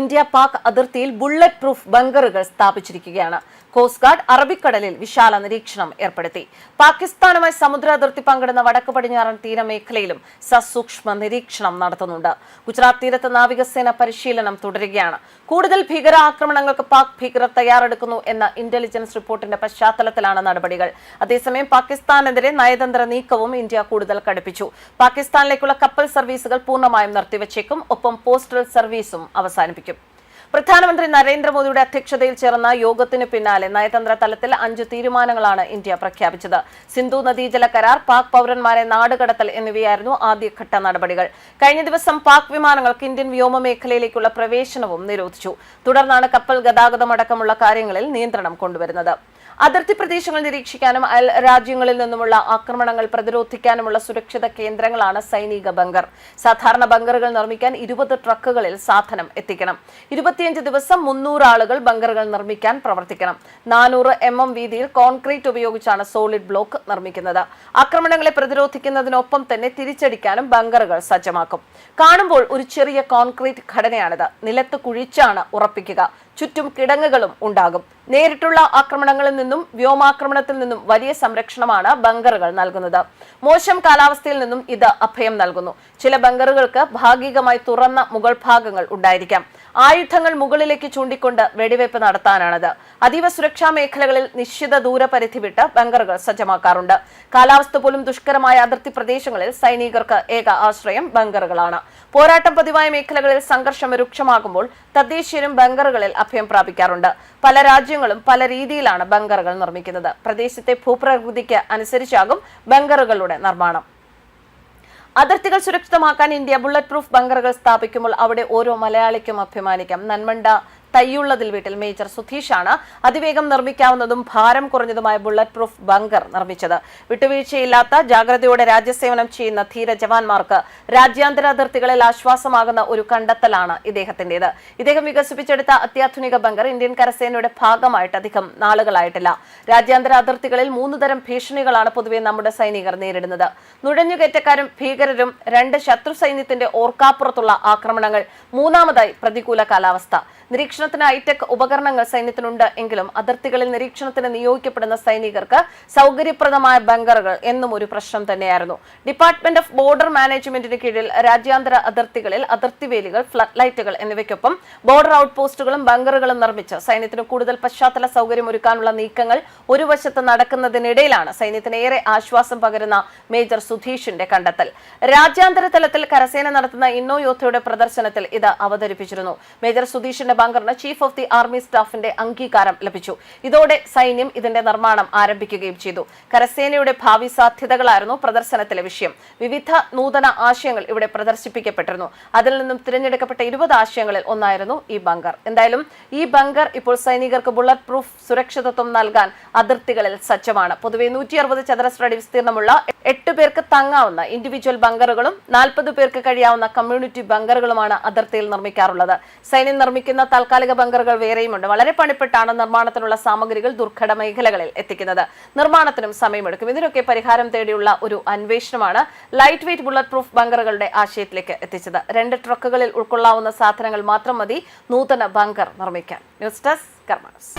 India Pak അതിർത്തിയിൽ bullet proof ബങ്കറുകൾ സ്ഥാപിച്ചിരിക്കുകയാണ്. കോസ്റ്റ് ഗാർഡ് അറബിക്കടലിൽ വിശാല നിരീക്ഷണം ഏർപ്പെടുത്തി. പാകിസ്ഥാനുമായി സമുദ്ര അതിർത്തി പങ്കിടുന്ന വടക്ക് പടിഞ്ഞാറൻ തീരമേഖലയിലും സസൂക്ഷ്മ നിരീക്ഷണം നടത്തുന്നുണ്ട്. ഗുജറാത്ത് തീരത്ത് നാവികസേന പരിശീലനം തുടരുകയാണ്. കൂടുതൽ ഭീകരാക്രമണങ്ങൾക്ക് പാക് ഭീകരർ തയ്യാറെടുക്കുന്നു എന്ന ഇന്റലിജൻസ് റിപ്പോർട്ടിന്റെ പശ്ചാത്തലത്തിലാണ് നടപടികൾ. അതേസമയം പാകിസ്ഥാനെതിരെ നയതന്ത്ര നീക്കവും ഇന്ത്യ കൂടുതൽ കടുപ്പിച്ചു. പാകിസ്ഥാനിലേക്കുള്ള കപ്പൽ സർവീസുകൾ പൂർണമായും നിർത്തിവച്ചേക്കും. ഒപ്പം പോസ്റ്റൽ സർവീസും അവസാനിപ്പിക്കും. പ്രധാനമന്ത്രി നരേന്ദ്രമോദിയുടെ അധ്യക്ഷതയിൽ ചേർന്ന യോഗത്തിന് പിന്നാലെ നയതന്ത്ര തലത്തിൽ അഞ്ച് തീരുമാനങ്ങളാണ് ഇന്ത്യ പ്രഖ്യാപിച്ചത്. സിന്ധു നദീജല കരാർ പാക് പൌരന്മാരെ നാടുകടത്തൽ എന്നിവയായിരുന്നു ആദ്യഘട്ട നടപടികൾ. കഴിഞ്ഞ ദിവസം പാക് വിമാനങ്ങൾക്ക് ഇന്ത്യൻ വ്യോമ മേഖലയിലേക്കുള്ള പ്രവേശനവും നിരോധിച്ചു. തുടർന്നാണ് കപ്പൽ ഗതാഗതമടക്കമുള്ള കാര്യങ്ങളിൽ നിയന്ത്രണം കൊണ്ടുവരുന്നത്. അതിർത്തി പ്രദേശങ്ങൾ നിരീക്ഷിക്കാനും അയൽ രാജ്യങ്ങളിൽ നിന്നുമുള്ള ആക്രമണങ്ങൾ പ്രതിരോധിക്കാനുമുള്ള സുരക്ഷിത കേന്ദ്രങ്ങളാണ് സൈനിക ബങ്കർ. സാധാരണ ബങ്കറുകൾ നിർമ്മിക്കാൻ ഇരുപത് ട്രക്കുകളിൽ സാധനം എത്തിക്കണം. ഇരുപത്തിയഞ്ച് ദിവസം മുന്നൂറ് ആളുകൾ ബങ്കറുകൾ നിർമ്മിക്കാൻ പ്രവർത്തിക്കണം. നാനൂറ് എം എം വീതിയിൽ കോൺക്രീറ്റ് ഉപയോഗിച്ചാണ് സോളിഡ് ബ്ലോക്ക് നിർമ്മിക്കുന്നത്. ആക്രമണങ്ങളെ പ്രതിരോധിക്കുന്നതിനൊപ്പം തന്നെ തിരിച്ചടിക്കാനും ബങ്കറുകൾ സജ്ജമാക്കും. കാണുമ്പോൾ ഒരു ചെറിയ കോൺക്രീറ്റ് ഘടനയാണിത്. നിലത്ത് കുഴിച്ചാണ് ഉറപ്പിക്കുക. ചുറ്റും കിടങ്ങുകളും ഉണ്ടാകും. നേരിട്ടുള്ള ആക്രമണങ്ങളിൽ നിന്നും വ്യോമാക്രമണത്തിൽ നിന്നും വലിയ സംരക്ഷണമാണ് ബങ്കറുകൾ നൽകുന്നത്. മോശം കാലാവസ്ഥയിൽ നിന്നും ഇത് അഭയം നൽകുന്നു. ചില ബങ്കറുകൾക്ക് ഭാഗികമായി തുറന്ന മുകൾ ഭാഗങ്ങൾ ഉണ്ടായിരിക്കാം. ആയുധങ്ങൾ മുകളിലേക്ക് ചൂണ്ടിക്കൊണ്ട് വെടിവയ്പ് നടത്താനാണത്. അതീവ സുരക്ഷാ മേഖലകളിൽ നിശ്ചിത ദൂരപരിധി വിട്ട് ബങ്കറുകൾ സജ്ജമാക്കാറുണ്ട്. കാലാവസ്ഥ പോലും ദുഷ്കരമായ അതിർത്തി പ്രദേശങ്ങളിൽ സൈനികർക്ക് ഏക ആശ്രയം ബങ്കറുകളാണ്. പോരാട്ടം പതിവായ മേഖലകളിൽ സംഘർഷം രൂക്ഷമാകുമ്പോൾ തദ്ദേശീയരും ബങ്കറുകളിൽ അഭയം പ്രാപിക്കാറുണ്ട്. പല രാജ്യങ്ങളും പല രീതിയിലാണ് ബങ്കറുകൾ നിർമ്മിക്കുന്നത്. പ്രദേശത്തെ ഭൂപ്രകൃതിക്ക് അനുസരിച്ചാകും ബങ്കറുകളുടെ നിർമ്മാണം. അതിർത്തികൾ സുരക്ഷിതമാക്കാൻ ഇന്ത്യ ബുള്ളറ്റ് പ്രൂഫ് ബങ്കറുകൾ സ്ഥാപിക്കുമ്പോൾ അവിടെ ഓരോ മലയാളിക്കും അഭിമാനിക്കാം. നന്മണ്ട തയ്യുള്ളതിൽ വീട്ടിൽ മേജർ സുധീഷാണ്. അതിവേഗം നിർമ്മിക്കാവുന്നതും ഭാരം കുറഞ്ഞതുമായ ബുള്ളറ്റ് പ്രൂഫ് ബങ്കർ നിർമ്മിച്ചത്. വിട്ടുവീഴ്ചയില്ലാത്ത ജാഗ്രതയോടെ രാജ്യസേവനം ചെയ്യുന്ന ധീര ജവാന്മാർക്ക് രാജ്യാന്തര അതിർത്തികളിൽ ആശ്വാസമാകുന്ന ഒരു കണ്ടെത്തലാണ് ഇദ്ദേഹത്തിന്റേത് ഇദ്ദേഹം വികസിപ്പിച്ചെടുത്ത അത്യാധുനിക ബങ്കർ ഇന്ത്യൻ കരസേനയുടെ ഭാഗമായിട്ട് അധികം നാളുകളായിട്ടില്ല. രാജ്യാന്തര അതിർത്തികളിൽ മൂന്ന് തരം ഭീഷണികളാണ് പൊതുവെ നമ്മുടെ സൈനികർ നേരിടുന്നത്. നുഴഞ്ഞുകയറ്റക്കാരും ഭീകരരും രണ്ട് ശത്രു സൈന്യത്തിന്റെ ഓർക്കാപ്പുറത്തുള്ള ആക്രമണങ്ങൾ മൂന്നാമതായി പ്രതികൂല കാലാവസ്ഥ. നിരീക്ഷണത്തിന് ഹൈടെക് ഉപകരണങ്ങൾ സൈന്യത്തിനുണ്ട്. എങ്കിലും അതിർത്തികളിൽ നിരീക്ഷണത്തിന് നിയോഗിക്കപ്പെടുന്ന സൈനികർക്ക് സൗകര്യപ്രദമായ ബങ്കറുകൾ എന്നും ഒരു പ്രശ്നം തന്നെയായിരുന്നു. ഡിപ്പാർട്ട്മെന്റ് ഓഫ് ബോർഡർ മാനേജ്മെന്റിന് കീഴിൽ രാജ്യാന്തര അതിർത്തികളിൽ അതിർത്തി വേലികൾ ഫ്ലഡ് ലൈറ്റുകൾ എന്നിവയ്ക്കൊപ്പം ബോർഡർ ഔട്ട് പോസ്റ്റുകളും ബങ്കറുകളും നിർമ്മിച്ച് സൈന്യത്തിന് കൂടുതൽ പശ്ചാത്തല സൗകര്യം ഒരുക്കാനുള്ള നീക്കങ്ങൾ ഒരു വശത്ത് നടക്കുന്നതിനിടയിലാണ് സൈന്യത്തിന് ഏറെ ആശ്വാസം പകരുന്ന മേജർ സുധീഷിന്റെ കണ്ടെത്തൽ. രാജ്യാന്തര തലത്തിൽ കരസേന നടത്തുന്ന ഇന്നോ യോദ്ധയുടെ പ്രദർശനത്തിൽ ഇത് അവതരിപ്പിച്ചിരുന്നു. മേജർ സുധീഷിന്റെ ബങ്കറിന് ചീഫ് ഓഫ് ദി ആർമി സ്റ്റാഫിന്റെ അംഗീകാരം ലഭിച്ചു. ഇതോടെ സൈന്യം ഇതിന്റെ നിർമ്മാണം ആരംഭിക്കുകയും ചെയ്തു. കരസേനയുടെ ഭാവി സാധ്യതകളായിരുന്നു പ്രദർശനത്തിലെ വിഷയം. വിവിധ നൂതന ആശയങ്ങൾ ഇവിടെ പ്രദർശിപ്പിക്കപ്പെട്ടിരുന്നു. അതിൽ നിന്നും തിരഞ്ഞെടുക്കപ്പെട്ട ഇരുപത് ആശയങ്ങളിൽ ഒന്നായിരുന്നു ഈ ബങ്കർ. എന്തായാലും ഈ ബങ്കർ ഇപ്പോൾ സൈനികർക്ക് ബുള്ളറ്റ് പ്രൂഫ് സുരക്ഷിതത്വം നൽകാൻ അതിർത്തികളിൽ സജ്ജമാണ്. പൊതുവെ നൂറ്റി അറുപത് ചതുരശ്ര അടി വിസ്തീർണമുള്ള എട്ട് പേർക്ക് തങ്ങാവുന്ന ഇൻഡിവിജ്വൽ ബങ്കറുകളും നാൽപ്പത് പേർക്ക് കഴിയാവുന്ന കമ്മ്യൂണിറ്റി ബങ്കറുകളുമാണ് അതിർത്തിയിൽ നിർമ്മിക്കാറുള്ളത്. സൈന്യം നിർമ്മിക്കുന്ന താൽക്കാലിക ബങ്കറുകൾ വേറെയുമുണ്ട് വളരെ പണിപ്പെട്ടാണ് നിർമ്മാണത്തിനുള്ള സാമഗ്രികൾ ദുർഘട മേഖലകളിൽ എത്തിക്കുന്നത്. നിർമ്മാണത്തിനും സമയമെടുക്കും. ഇതിനൊക്കെ പരിഹാരം തേടിയുള്ള ഒരു അന്വേഷണമാണ് ലൈറ്റ് വെയിറ്റ് ബുള്ളറ്റ് പ്രൂഫ് ബങ്കറുകളുടെ ആശയത്തിലേക്ക് എത്തിച്ചത്. രണ്ട് ട്രക്കുകളിൽ ഉൾക്കൊള്ളാവുന്ന സാധനങ്ങൾ മാത്രം മതി. നൂതന ബങ്കർ നിർമ്മിക്കാൻ. News desk karmas